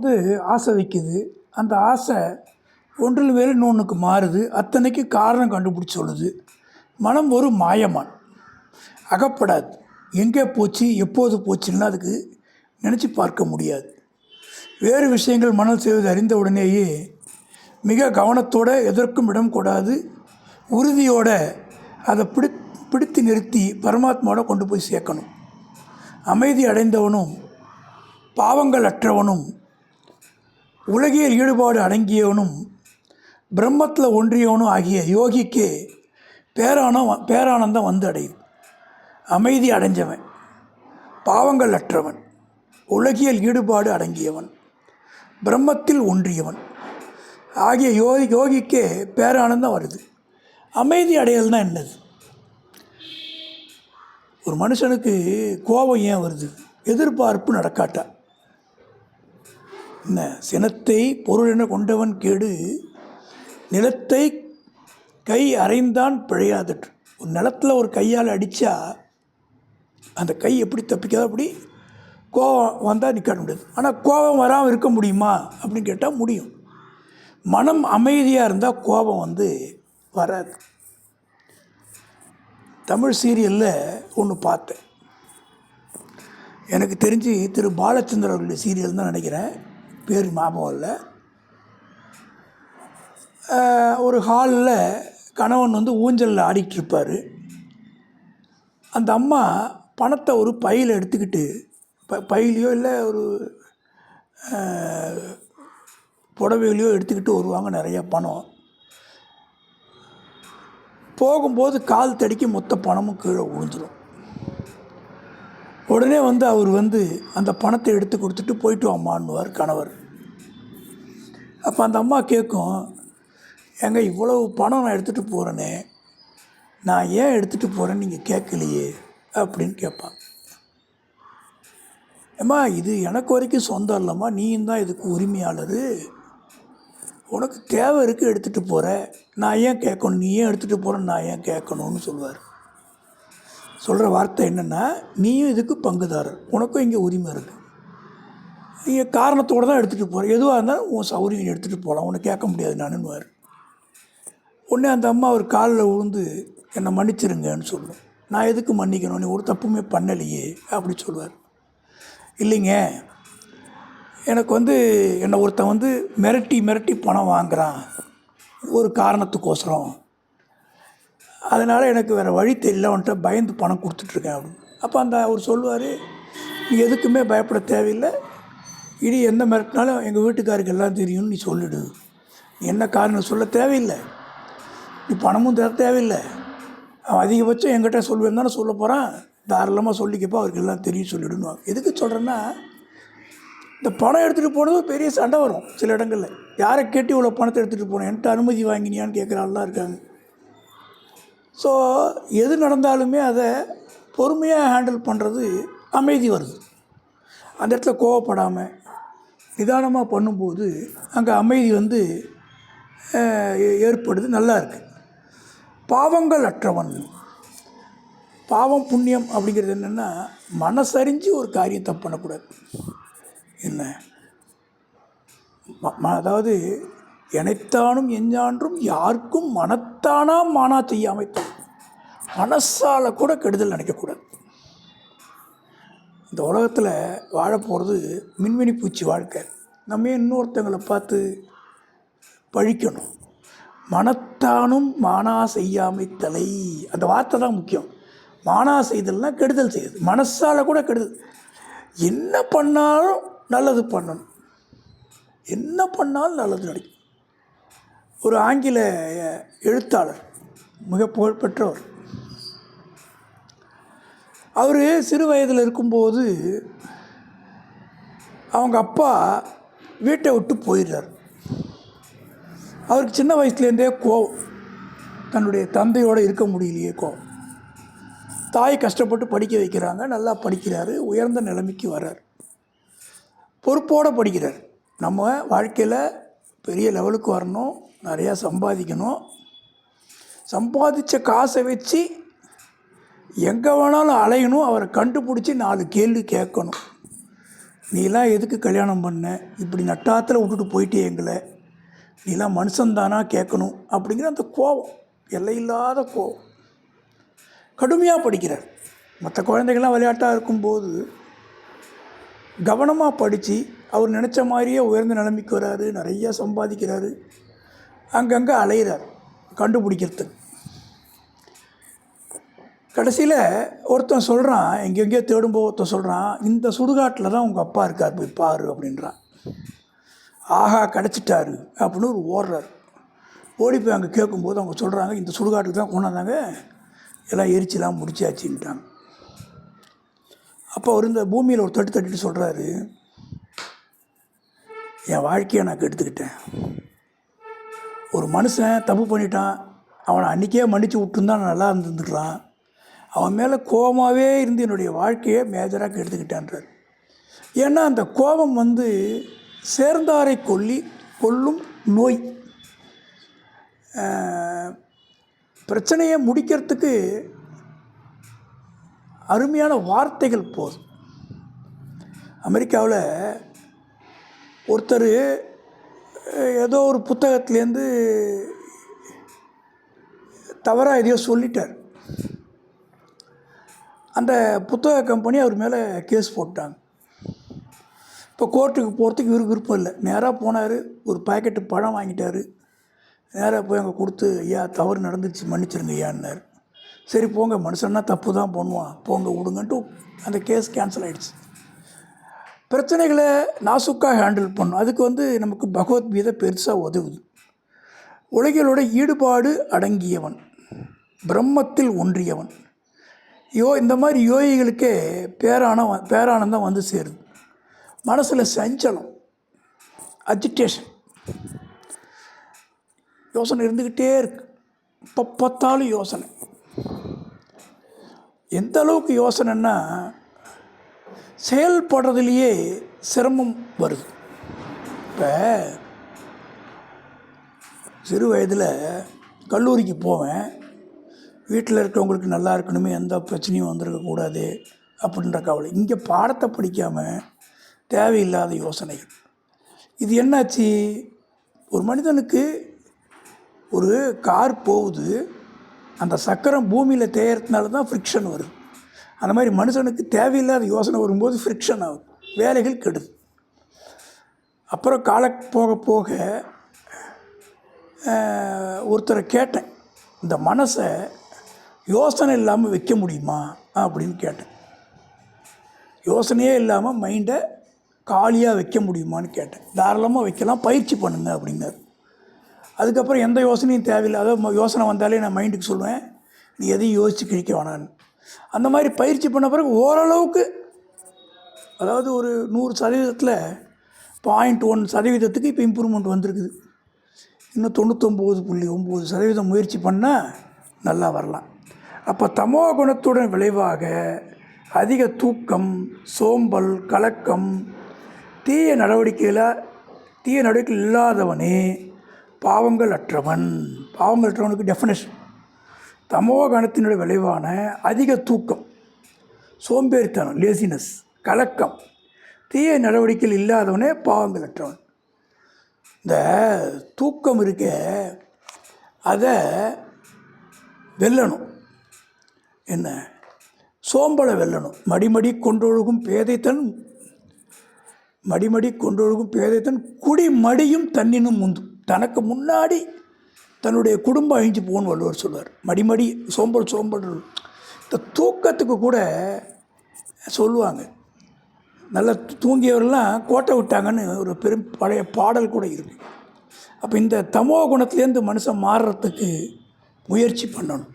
வந்து ஆசை வைக்குது. அந்த ஆசை ஒன்றில் வேறு இன்னொன்றுக்கு மாறுது. அத்தனைக்கு காரணம் கண்டுபிடிச்சி சொல்லுது மனம் ஒரு மாயமான். அகப்படாது. எங்கே போச்சு எப்போது போச்சுன்னா அதுக்கு நினச்சி பார்க்க முடியாது. வேறு விஷயங்கள் மனம் செய்வது அறிந்த உடனேயே மிக கவனத்தோடு எதற்கும் இடம் கூடாது. உறுதியோடு அதை பிடி பிடித்து நிறுத்தி பரமாத்மாவோட கொண்டு போய் சேர்க்கணும். அமைதி அடைந்தவனும் பாவங்கள் அற்றவனும் உலகியல் ஈடுபாடு அடங்கியவனும் பிரம்மத்தில் ஒன்றியவனும் ஆகிய யோகிக்கு பேரானம் பேரானந்தம் வந்து அடையுது அமைதி அடைஞ்சவன் பாவங்கள் அற்றவன் உலகியல் ஈடுபாடு அடங்கியவன் பிரம்மத்தில் ஒன்றியவன். ஆகிய யோகி யோகிக்கே பேரானந்தம் வருது. அமைதி அடையல்னால் என்னது? ஒரு மனுஷனுக்கு கோபம் ஏன் வருது? எதிர்பார்ப்பு நடக்காட்டா? என்ன? சினத்தை பொருள் என கொண்டவன் கேடு நிலத்தை கை அரைந்தான் பிழையாதற்று. ஒரு நிலத்தில் ஒரு கையால் அடித்தா அந்த கை எப்படி தப்பிக்காத அப்படி கோபம் வந்தால் நிற்க முடியாது. ஆனால் கோபம் வராமல் இருக்க முடியுமா அப்படின்னு கேட்டால் முடியும். மனம் அமைதியாக இருந்தால் கோபம் வந்து வராது. தமிழ் சீரியலில் ஒன்று பார்த்தேன். எனக்கு தெரிஞ்சு திரு. பாலச்சந்திர அவர்களுடைய சீரியல் தான் நினைக்கிறேன். பேர் ஞாபகம் இல்லை. ஒரு ஹாலில் கணவன் வந்து ஊஞ்சலில் ஆடிக்கிட்டு இருப்பார் அந்த அம்மா பணத்தை ஒரு பையில் எடுத்துக்கிட்டு ப பையிலையோ இல்லை ஒரு புடவைகளையோ எடுத்துக்கிட்டு வருவாங்க நிறைய பணம். போகும்போது கால் தடிக்க மொத்த பணமும் கீழே விழுந்துடும் உடனே வந்து அவர் வந்து அந்த பணத்தை எடுத்து கொடுத்துட்டு போயிட்டு அம்மான்னுவார் கணவர். அப்போ அந்த அம்மா கேட்கும் ஏங்க இவ்வளவு பணம் நான் எடுத்துகிட்டு போகிறேனே நான் ஏன் எடுத்துகிட்டு போகிறேன்னு நீங்கள் கேட்கலையே அப்படின்னு கேட்பான் ஏம்மா இது எனக்கு வரைக்கும் சொந்தம் இல்லைம்மா. நீயும் தான் இதுக்கு உரிமையாளர். உனக்கு தேவை இருக்குது எடுத்துகிட்டு போகிற நான் ஏன் கேட்கணும் நீ ஏன் எடுத்துகிட்டு போகிறேன்னு நான் ஏன் கேட்கணும்னு சொல்லுவார். சொல்கிற வார்த்தை என்னென்னா நீயும் இதுக்கு பங்குதாரர். உனக்கும் இங்கே உரிமை இருக்குது இங்கே காரணத்தோடு தான் எடுத்துகிட்டு போகிறேன் எதுவாக இருந்தாலும் உன் சௌரியம் எடுத்துகிட்டு போகலாம் உன்னை கேட்க முடியாது நானுன்னுவார். உடனே அந்த அம்மா அவர் காலில் விழுந்து என்னை மன்னிச்சிருங்கன்னு சொல்லும். நான் எதுக்கு மன்னிக்கணும்? நீ ஒரு தப்புமே பண்ணலையே அப்படி சொல்லுவார். இல்லைங்க. எனக்கு வந்து என்னை ஒருத்தன் வந்து மிரட்டி மிரட்டி பணம் வாங்குறான். ஒரு காரணத்துக்கோசரம். அதனால் எனக்கு வேறு வழி தெரியல அவன்கிட்ட பயந்து பணம் கொடுத்துட்ருக்கேன் அப்படின்னு. அப்போ அந்த அவர் சொல்லுவார் நீ எதுக்குமே பயப்பட தேவையில்லை. இனி எந்த மிரட்டினாலும் எங்கள் வீட்டுக்காருக்கு எல்லாம் தெரியும்னு நீ சொல்லிடு. நீ என்ன காரணம் சொல்ல தேவையில்லை. நீ பணமும் தர தேவையில்லை. அவன் அதிகபட்சம் எங்கிட்ட சொல்லுவேன் தானே சொல்ல போகிறான் தாராளமாக சொல்லிக்கப்போ அவருக்கு எல்லாம் தெரியும் சொல்லிடுன்னு எதுக்கு சொல்கிறேன்னா இந்த பணம் எடுத்துகிட்டு போனது பெரிய சண்டை வரும் சில இடங்களில். யாரை கேட்டு இவ்வளோ பணத்தை எடுத்துகிட்டு போனேன்? என்கிட்ட அனுமதி வாங்கினியான்னு கேட்குற ஆள்லாம் இருக்காங்க. ஸோ எது நடந்தாலுமே அதை பொறுமையாக ஹேண்டில் பண்ணுறது அமைதி வருது. அந்த இடத்துல கோவப்படாமல் நிதானமாக பண்ணும்போது அங்கே அமைதி வந்து ஏ- ஏற்படுது நல்லா இருக்குது பாவங்கள் அற்றவன். பாவம் புண்ணியம் அப்படிங்கிறது என்னென்னா மனசறிஞ்சு ஒரு காரியத்தை பண்ணக்கூடாது. என்ன? அதாவது எனைத்தானும் எஞ்சான்றும் யாருக்கும் மனத்தானா மானா செய்ய அமைத்தான் மனசால் கூட கெடுதல் நினைக்கக்கூடாது இந்த உலகத்தில் வாழ போகிறது மின்மினி பூச்சி வாழ்க்கை. நம்ம இன்னொருத்தங்களை பார்த்து பழிக்கணும். மனத்தானும் மானா செய்யாமை தலை. அந்த வார்த்தை தான் முக்கியம். மானா செய்தல்னால் கெடுதல் செய்யுது மனசால் கூட கெடுதல். என்ன பண்ணாலும் நல்லது பண்ணணும். என்ன பண்ணாலும் நல்லது நடக்கும். ஒரு ஆங்கில எழுத்தாளர் மிக புகழ்பெற்றவர் அவர் சிறு வயதில் இருக்கும்போது அவங்க அப்பா வீட்டை விட்டு போயிடுறார். அவருக்கு சின்ன வயசுலேருந்தே கோவம். தன்னுடைய தந்தையோடு இருக்க முடியலையே கோவம். தாய் கஷ்டப்பட்டு படிக்க வைக்கிறாங்க நல்லா படிக்கிறாரு உயர்ந்த நிலைமைக்கு வர்றார். பொறுப்போடு படிக்கிறார். நம்ம வாழ்க்கையில் பெரிய லெவலுக்கு வரணும் நிறையா சம்பாதிக்கணும். சம்பாதிச்ச காசை வச்சு எங்கே வேணாலும் அலையணும் அவரை கண்டுபிடிச்சி நாலு கேள்வி கேட்கணும். நீலாம் எதுக்கு கல்யாணம் பண்ண? இப்படி நட்டாத்தில் விட்டுட்டு போயிட்டே எங்களை. நீலாம் மனுஷன்தானா கேட்கணும் அப்படிங்கிற அந்த கோபம் எல்லையில்லாத கோபம் கடுமையாக படிக்கிறார். மற்ற குழந்தைகள்லாம் விளையாட்டாக இருக்கும்போது கவனமாக படித்து அவர் நினச்ச மாதிரியே உயர்ந்த நிலைமைக்கு வராரு நிறைய சம்பாதிக்கிறாரு. அங்கங்கே அலையிறார் கண்டுபிடிக்கிறதுக்கு. கடைசியில் ஒருத்தன் சொல்கிறான் எங்கெங்கேயோ தேடும்போது ஒருத்தன் சொல்கிறான் இந்த சுடுகாட்டில் தான் உங்கள் அப்பா இருக்கார் போய் பாரு அப்படின்றான். ஆஹா கிடச்சிட்டாரு அப்படின்னு ஒரு ஓடுறார். ஓடி போய் அங்கே கேட்கும்போது அவங்க சொல்கிறாங்க இந்த சுடுகாட்டுக்கு தான் கொண்டாந்தாங்க எல்லாம் எரிச்சிலாம் முடிச்சாச்சுன்ட்டாங்க. அப்போ அவர் இந்த பூமியில் ஒரு தட்டு தட்டிட்டு சொல்கிறாரு என் வாழ்க்கையை நான் கெடுத்துக்கிட்டேன். ஒரு மனுஷன் தப்பு பண்ணிட்டான் அவனை அன்றைக்கே மன்னித்து விட்டுருந்தான் நல்லா இருந்துருக்கலாம் அவன் மேலே கோபமாகவே இருந்து என்னுடைய வாழ்க்கையை மேஜராக எடுத்துக்கிட்டான்றார் ஏன்னா அந்த கோபம் வந்து சேர்ந்தாரை கொல்லி கொல்லும் நோய். பிரச்சனையை முடிக்கிறதுக்கு அருமையான வார்த்தைகள் போதும். அமெரிக்காவில் ஒருத்தர் ஏதோ ஒரு புத்தகத்துலேருந்து தவறாக எதையோ சொல்லிட்டார். அந்த புத்தக கம்பெனி அவர் மேலே கேஸ் போட்டாங்க. இப்போ கோர்ட்டுக்கு போகிறதுக்கு இவருக்கு விருப்பம் இல்லை. நேராக போனார் ஒரு பாக்கெட்டு பழம் வாங்கிட்டாரு. நேராக போய் அங்கே கொடுத்து ஐயா தவறு நடந்துச்சு மன்னிச்சிருங்க ஐயான்னார். சரி போங்க. மனுஷன்னா தப்பு தான் பண்ணுவான். போங்க விடுங்கன்ட்டு அந்த கேஸ் கேன்சல் ஆகிடுச்சு பிரச்சனைகளை நாசுக்காக ஹேண்டில் பண்ணும் அதுக்கு வந்து நமக்கு பகவத்கீதை பெருசாக உதவுது. உலகிலோட ஈடுபாடு அடங்கியவன். பிரம்மத்தில் ஒன்றியவன். யோ இந்த மாதிரி யோகிகளுக்கே பேரான பேரானந்தம் வந்து சேருது. மனசில் சஞ்சலம் அஜிடேஷன் யோசனை இருந்துக்கிட்டே இருக்கு. இப்போ பார்த்தாலும் யோசனை. எந்த அளவுக்கு யோசனைன்னா செயல்படுறதுலேயே சிரமம் வருது. இப்போ சிறு வயதில் கல்லூரிக்கு போவேன். வீட்டில் இருக்கவங்களுக்கு நல்லா இருக்கணுமே எந்த பிரச்சனையும் வந்திருக்கக்கூடாது அப்படின்ற கவலை. இங்கே பாடத்தை படிக்காமல் தேவையில்லாத யோசனைகள். இது என்னாச்சு? ஒரு மனிதனுக்கு ஒரு கார் போகுது. அந்த சக்கரம் பூமியில் தேயறதுனால தான் ஃப்ரிக்ஷன் வருது. அந்த மாதிரி மனுஷனுக்கு தேவையில்லாத யோசனை வரும்போது ஃப்ரிக்ஷன் ஆகும் வேலைகள் கெடுது. அப்புறம் கால போக போக ஒருத்தரை கேட்டேன். இந்த மனசை யோசனை இல்லாமல் வைக்க முடியுமா? அப்படின்னு கேட்டேன். யோசனையே இல்லாமல் மைண்டை காலியாக வைக்க முடியுமான்னு கேட்டேன். தாராளமாக வைக்கலாம் பயிற்சி பண்ணுங்க அப்படின்னாரு. அதுக்கப்புறம் எந்த யோசனையும் தேவையில்லை. அதாவது யோசனை வந்தாலே நான் மைண்டுக்கு சொல்லுவேன். நீ எதையும் யோசித்து கிழிக்க வேணான்னு அந்த மாதிரி பயிற்சி பண்ண பிறகு ஓரளவுக்கு அதாவது ஒரு நூறு சதவீதத்தில் பாயிண்ட் ஒன் சதவீதத்துக்கு இப்போ இம்ப்ரூவ்மெண்ட் வந்திருக்குது. இன்னும் தொண்ணூத்தொம்பது புள்ளி ஒம்பது சதவீதம் முயற்சி பண்ணால் நல்லா வரலாம். அப்போ தமோ குணத்துடன் விளைவாக அதிக தூக்கம் சோம்பல் கலக்கம் தீய நடவடிக்கையில் தீய நடவடிக்கை இல்லாதவனே பாவங்கள் அற்றவன். பாவங்கள் அற்றவனுக்கு டெஃபினேஷன் தமோ கணத்தினுடைய விளைவான அதிக தூக்கம் சோம்பேறித்தனம் லேசினஸ் கலக்கம் தீய நடவடிக்கைகள் இல்லாதவனே பாவங்கள் அற்றவன். இந்த தூக்கம் இருக்க அதை வெல்லணும். என்ன? சோம்பலை வெல்லணும். மடிமடி கொண்டொழுகும் பேதைத்தன் மடிமடி கொண்டொழுகும் பேதைத்தன் குடி மடியும் தன்னினும் முந்தும் தனக்கு முன்னாடி தன்னுடைய குடும்பம் அழிஞ்சு போகணும் வள்ளுவர் சொல்வார். மடிமடி சோம்பல் சோம்பல். இந்த தூக்கத்துக்கு கூட சொல்லுவாங்க. நல்லா தூங்கியவரெல்லாம் கோட்டை விட்டாங்கன்னு ஒரு பெரும் பழைய பாடல் கூட இருக்குது அப்போ இந்த தமோ குணத்துலேருந்து மனுஷன் மாறுறதுக்கு முயற்சி பண்ணணும்.